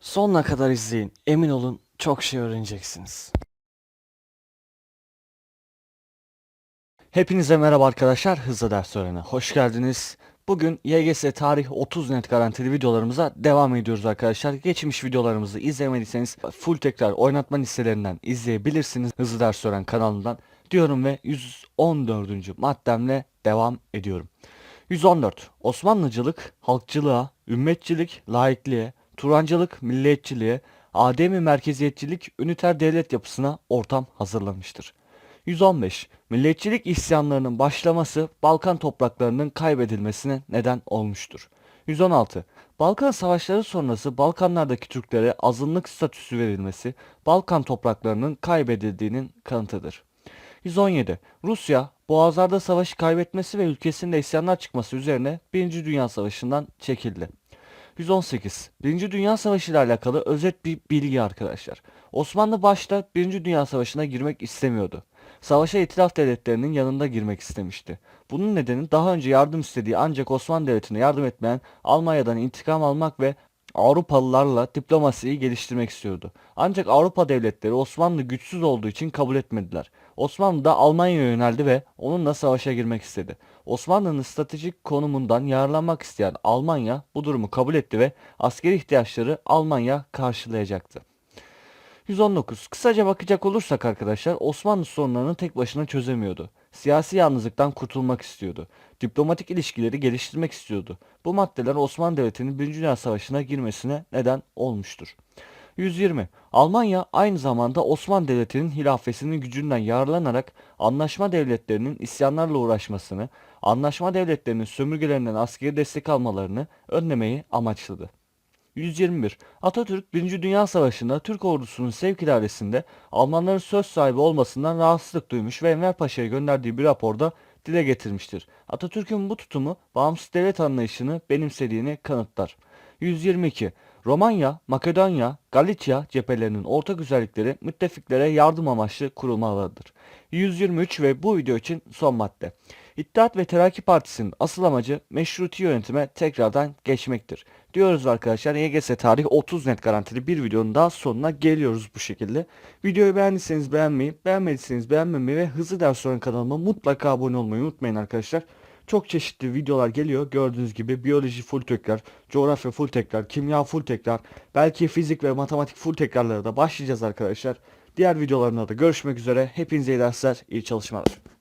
Sonuna kadar izleyin. Emin olun çok şey öğreneceksiniz. Hepinize merhaba arkadaşlar. Hızlı ders öğrene. Hoş geldiniz. Bugün YGS tarih 30 net garantili videolarımıza devam ediyoruz arkadaşlar. Geçmiş videolarımızı izlemediyseniz full tekrar oynatma listelerinden izleyebilirsiniz. Hızlı ders öğren kanalından diyorum ve 114. maddemle devam ediyorum. 114. Osmanlıcılık, halkçılığa, ümmetçilik, laikliğe, Turancılık, milliyetçiliğe, ademi merkeziyetçilik, üniter devlet yapısına ortam hazırlamıştır. 115. Milliyetçilik isyanlarının başlaması Balkan topraklarının kaybedilmesine neden olmuştur. 116. Balkan savaşları sonrası Balkanlardaki Türklere azınlık statüsü verilmesi Balkan topraklarının kaybedildiğinin kanıtıdır. 117. Rusya, Boğazlar'da savaşı kaybetmesi ve ülkesinde isyanlar çıkması üzerine 1. Dünya Savaşı'ndan çekildi. 118. Birinci Dünya Savaşı ile alakalı özet bir bilgi arkadaşlar. Osmanlı başta Birinci Dünya Savaşı'na girmek istemiyordu. Savaşa itilaf devletlerinin yanında girmek istemişti. Bunun nedeni daha önce yardım istediği ancak Osmanlı Devleti'ne yardım etmeyen Almanya'dan intikam almak ve Avrupalılarla diplomasiyi geliştirmek istiyordu. Ancak Avrupa devletleri Osmanlı güçsüz olduğu için kabul etmediler. Osmanlı da Almanya'ya yöneldi ve onunla savaşa girmek istedi. Osmanlı'nın stratejik konumundan yararlanmak isteyen Almanya bu durumu kabul etti ve askeri ihtiyaçları Almanya karşılayacaktı. 119. Kısaca bakacak olursak arkadaşlar Osmanlı sorunlarını tek başına çözemiyordu. Siyasi yalnızlıktan kurtulmak istiyordu. Diplomatik ilişkileri geliştirmek istiyordu. Bu maddeler Osmanlı Devleti'nin 1. Dünya Savaşı'na girmesine neden olmuştur. 120. Almanya aynı zamanda Osmanlı Devleti'nin hilafesinin gücünden yararlanarak anlaşma devletlerinin isyanlarla uğraşmasını, anlaşma devletlerinin sömürgelerinden askeri destek almalarını önlemeyi amaçladı. 121. Atatürk 1. Dünya Savaşı'nda Türk ordusunun sevk idaresinde Almanların söz sahibi olmasından rahatsızlık duymuş ve Enver Paşa'ya gönderdiği bir raporda dile getirmiştir. Atatürk'ün bu tutumu bağımsız devlet anlayışını benimsediğini kanıtlar. 122. Romanya, Makedonya, Galicia cephelerinin ortak özellikleri müttefiklere yardım amaçlı kurulmalıdır. 123 ve bu video için son madde. İttihat ve Terakki Partisi'nin asıl amacı meşruti yönetime tekrardan geçmektir. Diyoruz arkadaşlar YGS tarih 30 net garantili bir videonun daha sonuna geliyoruz bu şekilde. Videoyu beğendiyseniz beğenmeyi, beğenmediyseniz beğenmemeyi ve hızlı ders soran kanalıma mutlaka abone olmayı unutmayın arkadaşlar. Çok çeşitli videolar geliyor. Gördüğünüz gibi biyoloji full tekrar, coğrafya full tekrar, kimya full tekrar, belki fizik ve matematik full tekrarlara da başlayacağız arkadaşlar. Diğer videolarında da görüşmek üzere. Hepinize iyi dersler, iyi çalışmalar.